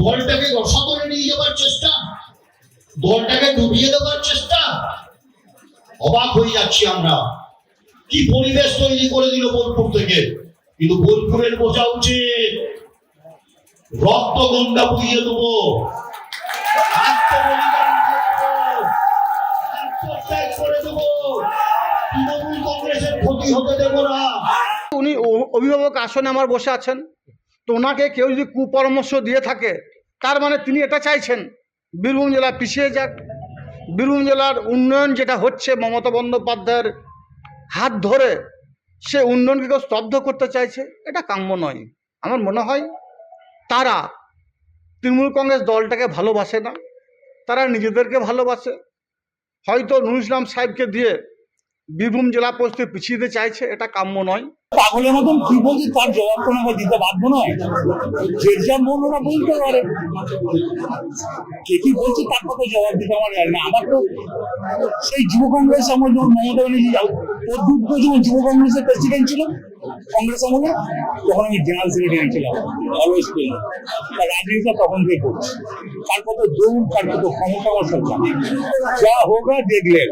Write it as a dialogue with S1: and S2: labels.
S1: দলটাকে রসাতলে নিয়ে যাওয়ার চেষ্টা, দলটাকে ডুবিয়ে দেওয়ার চেষ্টা। অবাক হয়ে যাচ্ছি আমরা। কি পরিবেশ তৈরি করে দিল বোলপুর থেকে? কিন্তু বোলপুরের বোঝা উচিত। রক্ত গঙ্গা বুঝিয়ে করে দেবো। তৃণমূল কংগ্রেসের ক্ষতি হতে দেবো না।
S2: উনি অভিভাবক আসনে আমার বসে আছেন। তো ওনাকে কেউ যদি কুপরামর্শ দিয়ে থাকে, তার মানে তিনি এটা চাইছেন। বীরভূম জেলা পিছিয়ে যাক। বীরভূম জেলার উন্নয়ন যেটা হচ্ছে, মমতা বন্দ্যোপাধ্যায়ের হাত ধরে সে উন্নয়নকে কেউ স্তব্ধ করতে চাইছে, এটা কাম্য নয়। আমার মনে হয় তারা তৃণমূল কংগ্রেস দলটাকে ভালোবাসে না, তারা নিজেদেরকে ভালোবাসে। হয়তো নুর ইসলাম সাহেবকে দিয়ে বীরভূম জেলা পরিস্থিতি পিছিয়ে চাইছে, এটা কাম্য নয়।
S3: পাগলের মতন কি বলছি তার জবাব তো আমাকে দিতে বাধ্য নয়। যে যা মন ওরা বলতে পারে। কে কি বলছে তার কথা জবাব দিতে আমার না। আমার তো সেই যুব কংগ্রেস আমার যখন মমতা ব্যানার্জি অদ্ভুত যখন যুব কংগ্রেসের প্রেসিডেন্ট ছিল, কংগ্রেস আমলে, তখন আমি জেনারেল সেক্রেটারি ছিলাম। অলওয়েজ ছিলাম তার রাজনীতিটা তখন থেকে করছি। তার কত দৌড়, তার কত ক্ষমতা আমার সব। যা হোক দেখলে